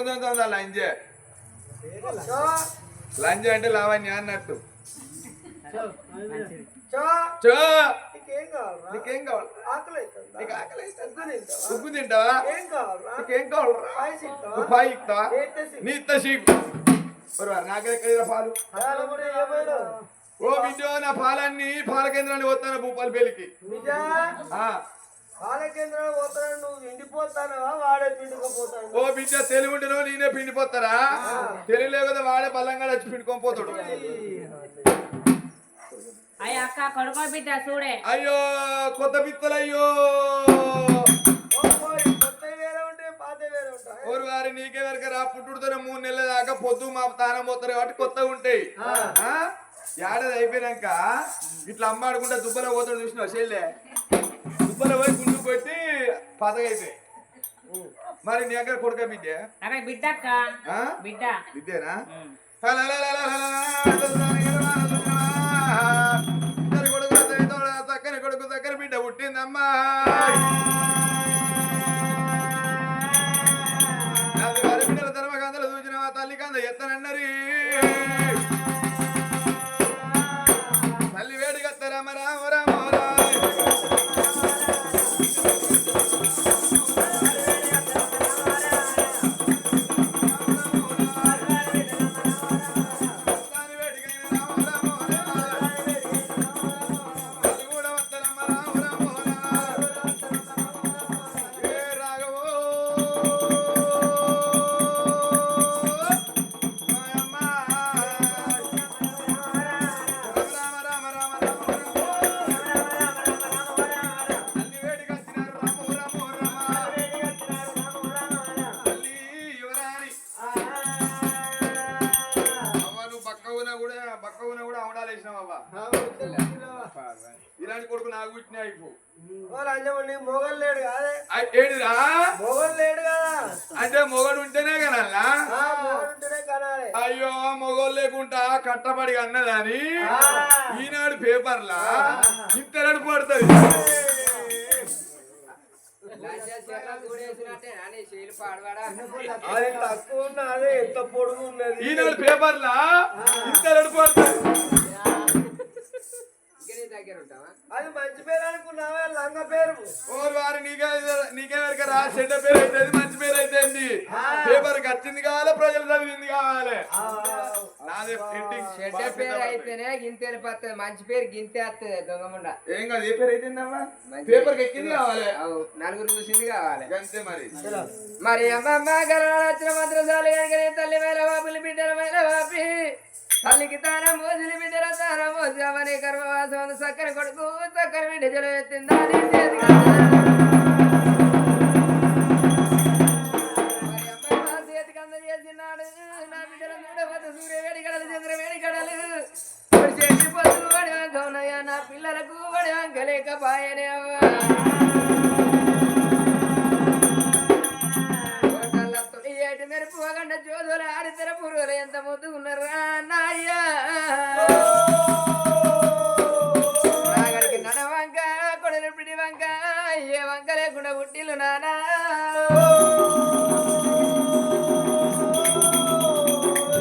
పోరదంతా లంజే లంజ అంటే లావణ్య అన్నట్టు. నీకేం కావాలి? ఆకలి? ఉగ్గు తింటావా? నీకేం పాయి ఇస్తావా? నీ నాకెక్కడ పాలు? ఓ బిడ్డో నా పాలన్నీ పాల కేంద్రానికి వస్తాను భూపాల పెళ్ళికి నిజా? ఆ పాల కేంద్రాలు పోతాను నువ్వు ఎండిపోతానవా వాడే పిండుకపోతాను ఓ బిడ్డ తెలివి ఉంటేనో నేనే పిండిపోతారా? తెలియలే కదా వాడే బల్లంగా వచ్చి పిండుకొని పోతాడు. అయ్యో. అక్క కొడుకో బిడ్డ చూడే. అయ్యో కొత్త బిత్తలు అయ్యో. కొత్త వేరే నీకే వరకు రా పుట్టుడుతోనే మూడు నెలల దాకా పొద్దు మా తానం పోతారు కాబట్టి కొత్తగా ఉంటాయి. ఆ? ఏడాది అయిపోయినాక ఇట్లా అమ్మాడుకుంటా దుబ్బలో పోతాడు చూసినావు చెల్లె? దుబ్బలో పోయి గుండు కొట్టి పదగైపోయి మరి నీ దగ్గర కొడుక బిడ్డ? అక్కడ బిడ్డ? బిడ్డ. బిడ్డేనా? లేకుండా కట్టబడి అన్నదని ఈనాడు పేపర్లా? ఇంతరడు పడుతుంది. అది తక్కువ ఉన్నది ఎంత పొడుగు ఉన్నది. ఈనాడు పేపర్లా? ఇంతరడు పడుతుంది. అది మంచి పేరు అనుకున్నావా? లంగ పేరు? ఓరు వారు నీకే నీకే వరకు రా చెడ్డ పేరు అయితే మంచి పేరు అయితే పేపర్కి వచ్చింది కావాలి ప్రజలు చదివింది కావాలి. చెడ్డ పేరు అయితేనే మంచి పేరు గింతే వస్తుంది దొంగముండ ఏం కాదు ఏ పేరు అయితేందమ్మా పేపర్కి ఎక్కింది కావాలి. నలుగురు చూసింది కావాలి. అంతే మరి. మరి అమ్మమ్మ గర్వాలు వచ్చిన మంత్రసాలు కనుక తల్లి మేల వాపులు బిడ్డల మేల వాపి తల్లికి తానం మోజులు బిడ్డల తానం మోజు అవని గర్భవాసం చక్కని కొడుకు చక్కని బిడ్డ జలు ఎత్తిందా నీ చేతికి మరి అమ్మమ్మ చేతికి ఎంత పురుగులు ఎంత ముద్దుకున్నారా నాయ్యా నాగడికి నడ వంక కొడలు పిడి వంక ఏ వంక లేకుండా పుట్టిలు నానా.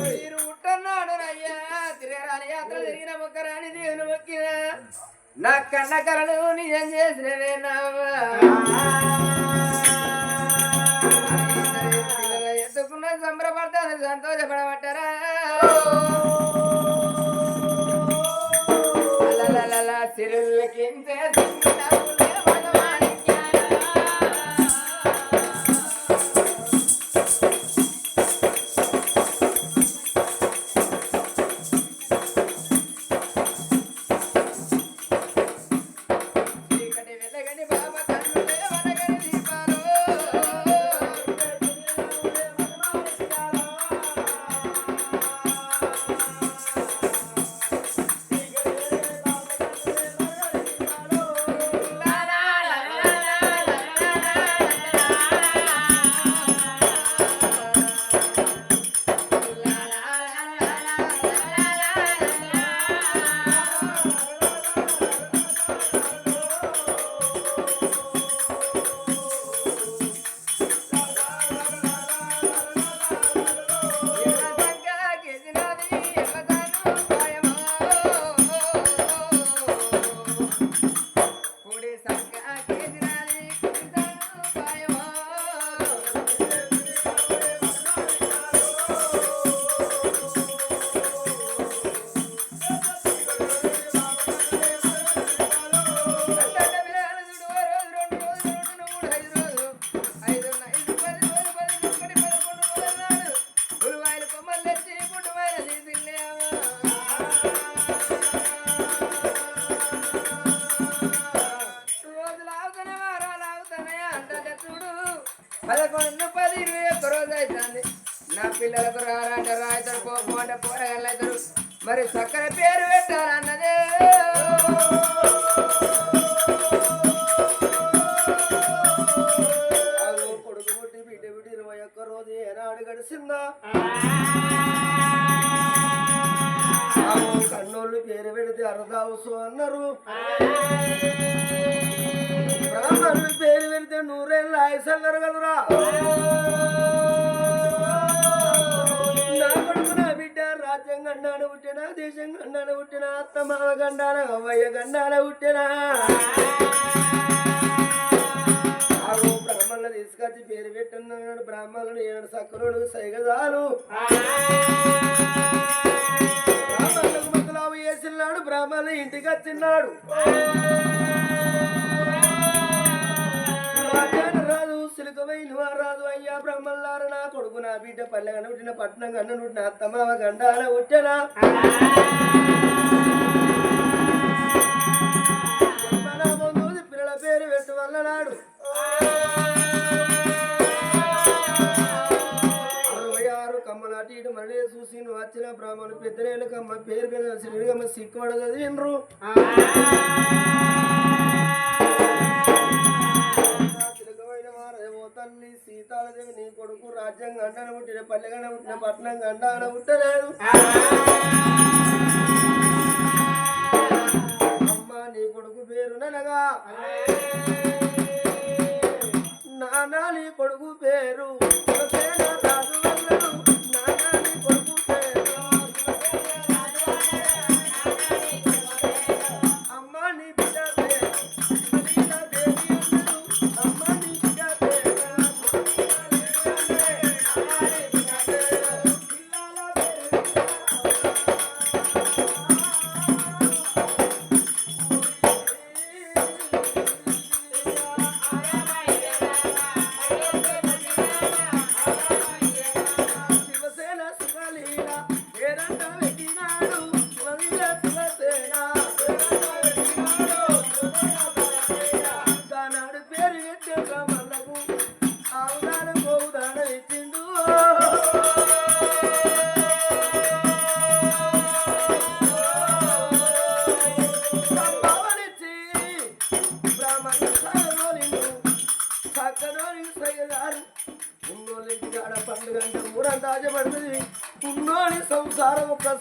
మీరు ఉంటున్నాడు నయ్యా తిరగరాని యాత్ర తిరిగిన మొక్కరాని దేవుని మొక్కిన. నా కన్న కరలు నిజం చేసినవే సంబరపడతాను సంతోషపడబట్టరా పదకొండు పది ఇరవై ఒక్క రోజు అవుతుంది నా పిల్లలకు రారంటే రాయితారు పోపు అంటే అవుతారు మరి చక్కర పేరు పెట్టాలన్నదే. కొడుకు పుట్టి బిడ్డ బిడ్డ ఇరవై ఒక్క రోజు ఏనాడు గడిచిందో కన్నోళ్ళు పేరు పెడితే అరదావుసు అన్నారు బ్రాహ్మణులు పేరు పెడితే నూరేళ్ళ ఆయుస్ అన్నారు కదరా నా కొడుకు నా బిడ్డ రాజ్యం గండాన పుట్టినా దేశం గండాన పుట్టినా అత్త మామ గండాన అవ్వయ్య గండాన పుట్టినా. బ్రాహ్మణులు తీసుకొచ్చి పేరు పెట్టినాడు బ్రాహ్మణులు ఏడు సక్కరుడు సైగజాలు. బ్రాహ్మణులకు మొదలావు వేసినాడు బ్రాహ్మణులు ఇంటికి వచ్చినాడు రాదు రాజు సిలుకమైన రాదు. అయ్యా బ్రహ్మల్లార నా కొడుకు నా బిడ్డ పల్లె కనుట్టిన పట్నం కన్నుట్టిన అత్తమావ గండాల ఉట్టనా పిల్లల పేరు పెట్టు వల్ల నాడు ఇటు మళ్ళీ చూసి నువ్వు వచ్చిన బ్రాహ్మణులు పెద్దనేలు కమ్మ పేరు పెద్ద సిరిగమ్మ సిక్కుపడ చదివినరు వారేమో తల్లి సీతాలదేవి నీ కొడుకు రాజ్యం గండాన పుట్టిన పల్లె గండ పుట్టిన పట్నం గండాన పుట్టలేదు. అమ్మ నీ కొడుకు పేరు ననగా నానా నీ కొడుకు పేరు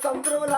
సంసారం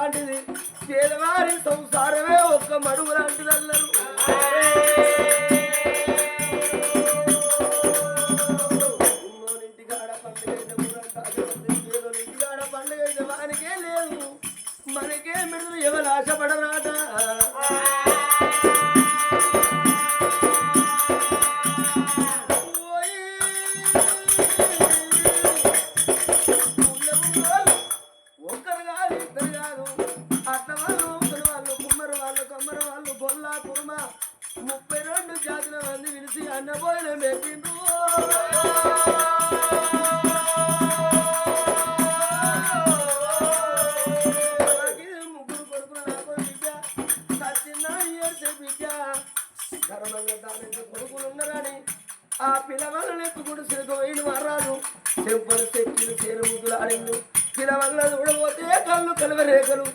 మేకలు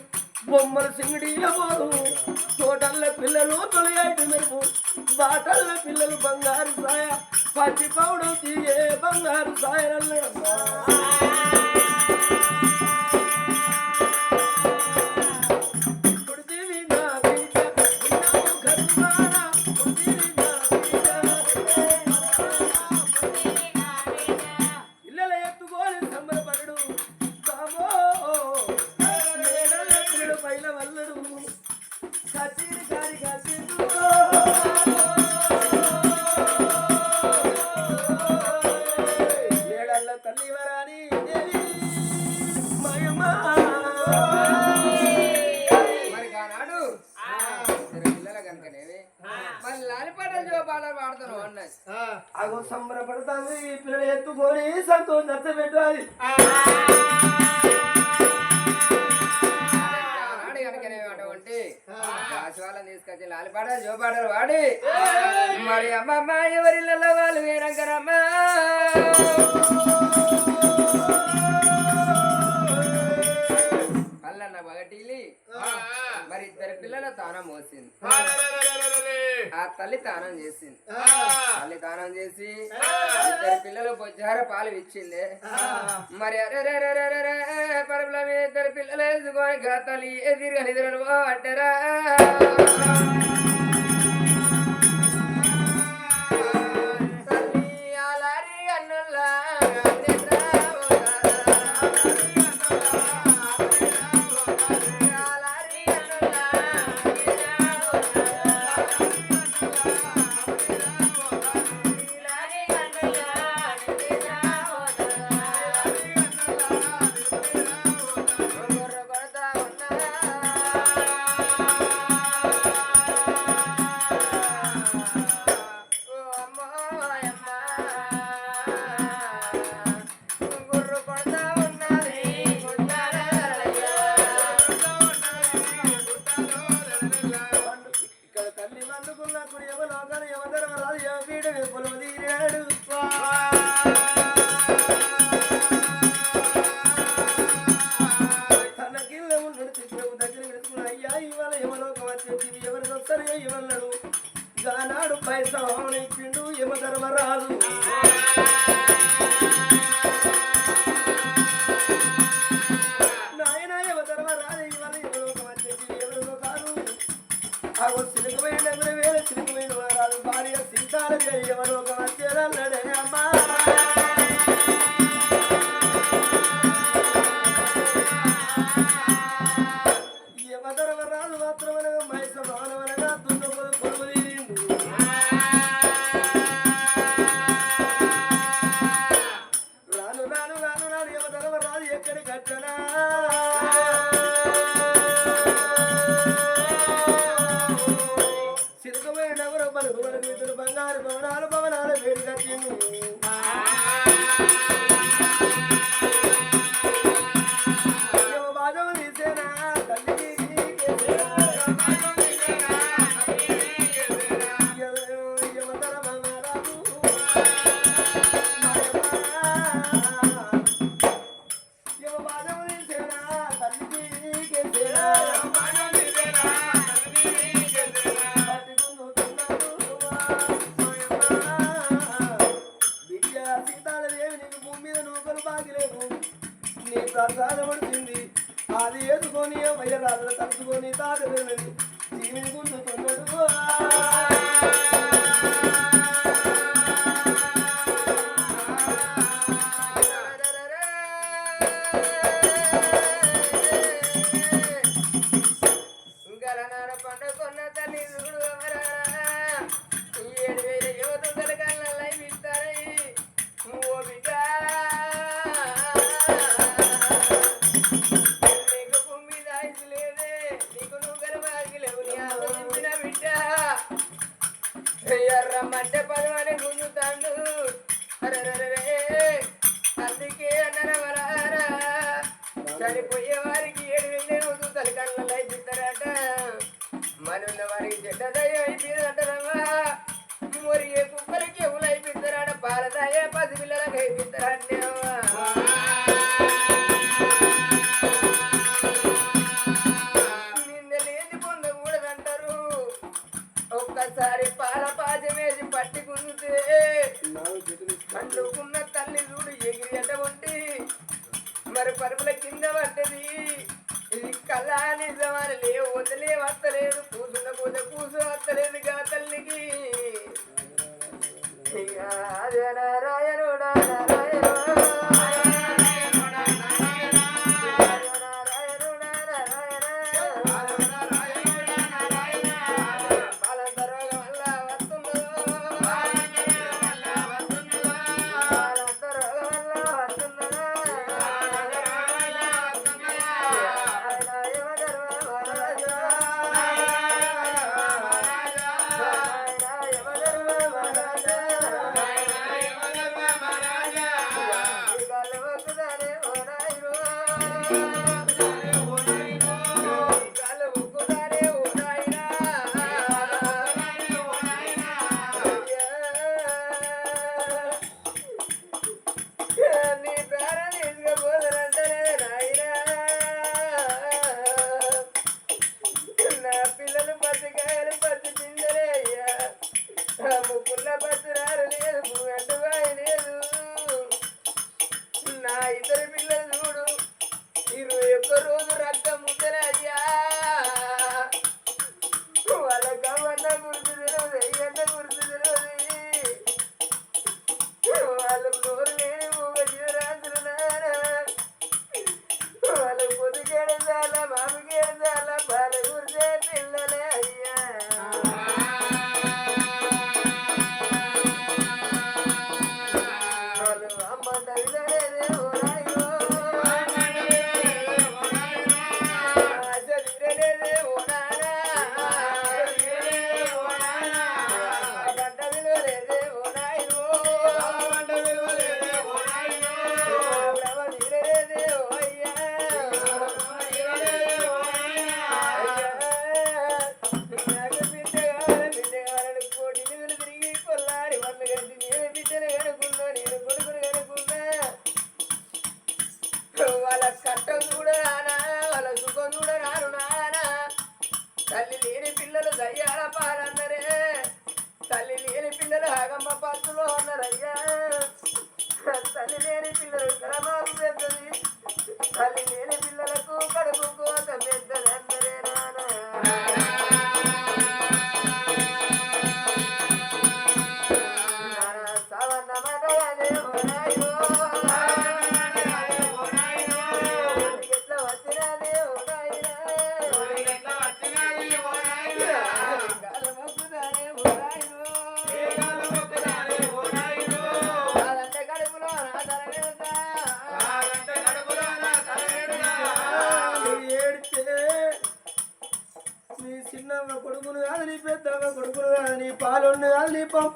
బొమ్మలు సింగిడీయవారు తోటల్ల పిల్లలు తొలయాడు మెరుపు బాటల్ల పిల్లలు బంగారు సాయ పచ్చి పౌడర్ తీయే బంగారు సాయ సంబరపడతాంది. పిల్లలు ఎత్తుకొని సంతోషం నచ్చబెట్టాలి ఆశవాళ్ళని తీసుకొచ్చి లాలిపాడారు జోపాడారు వాడి మరి అమ్మమ్మ ఎవరిళ్ళలో వాళ్ళు వేరంకరమ్మా? పల్లన్న ఒకటి మరి ఇద్దరు పిల్లల తానం మోసింది. ఆ తల్లి దానం చేసింది. తల్లి దానం చేసి ఇద్దరు పిల్లలు బొజ్జార పాలు ఇచ్చింది. మరి అరే పరపుల ఇద్దరు పిల్లలు వేసుకొని తల్లి ఎదిరి నిద్రలు అంటారా బంగారు భవనాలు భవనాలు వేడి కట్టింది. ప్రసాదం వచ్చింది. అది ఏదుకొని వయ్యరాలు తలుచుకొని తాత జీవిని గుండు అని గుంజుతాడు అరరే తల్లికి అన్నర వరారా సరిపోయేవా వదిలే వస్తలేదు కూసున్న పూజ కూసు వస్తలేదు గా తల్లికి. రాజరాయరుడా సుధారే ఓ రాయి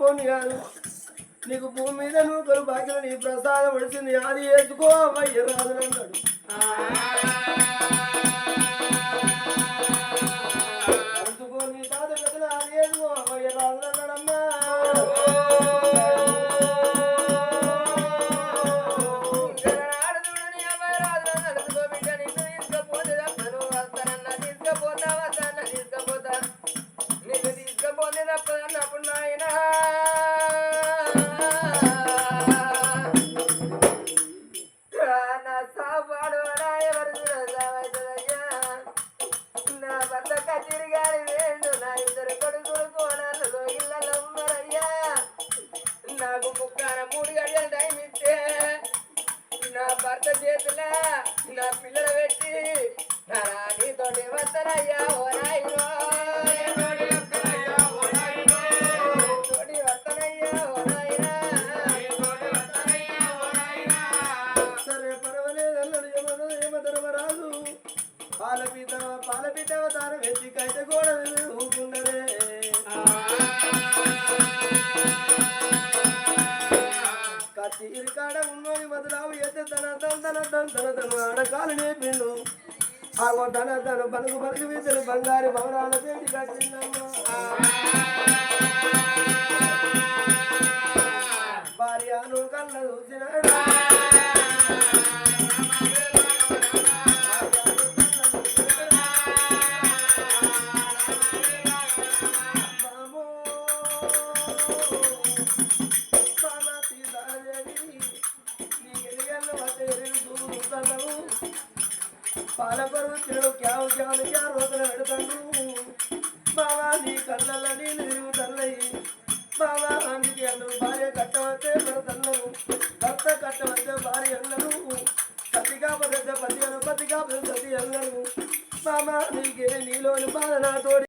పొనియాను నీకు భూమి మీద నువ్వు నూకలు బాకిన నీ ప్రసాదం పడిచింది అది వేసుకో అమ్మాయి రాజుని అన్నాడు అందుకో నీ తాత పెద్దలు అది వేసుకో అవ్వయ్య రాజుని అన్నాడమ్మా దేవతరయ్యా ఓ ధన ధన బలుగు బలుగు వీధులు బంగారు భవనాల పేరు భార్యను కళ్ళ చూసినాడు.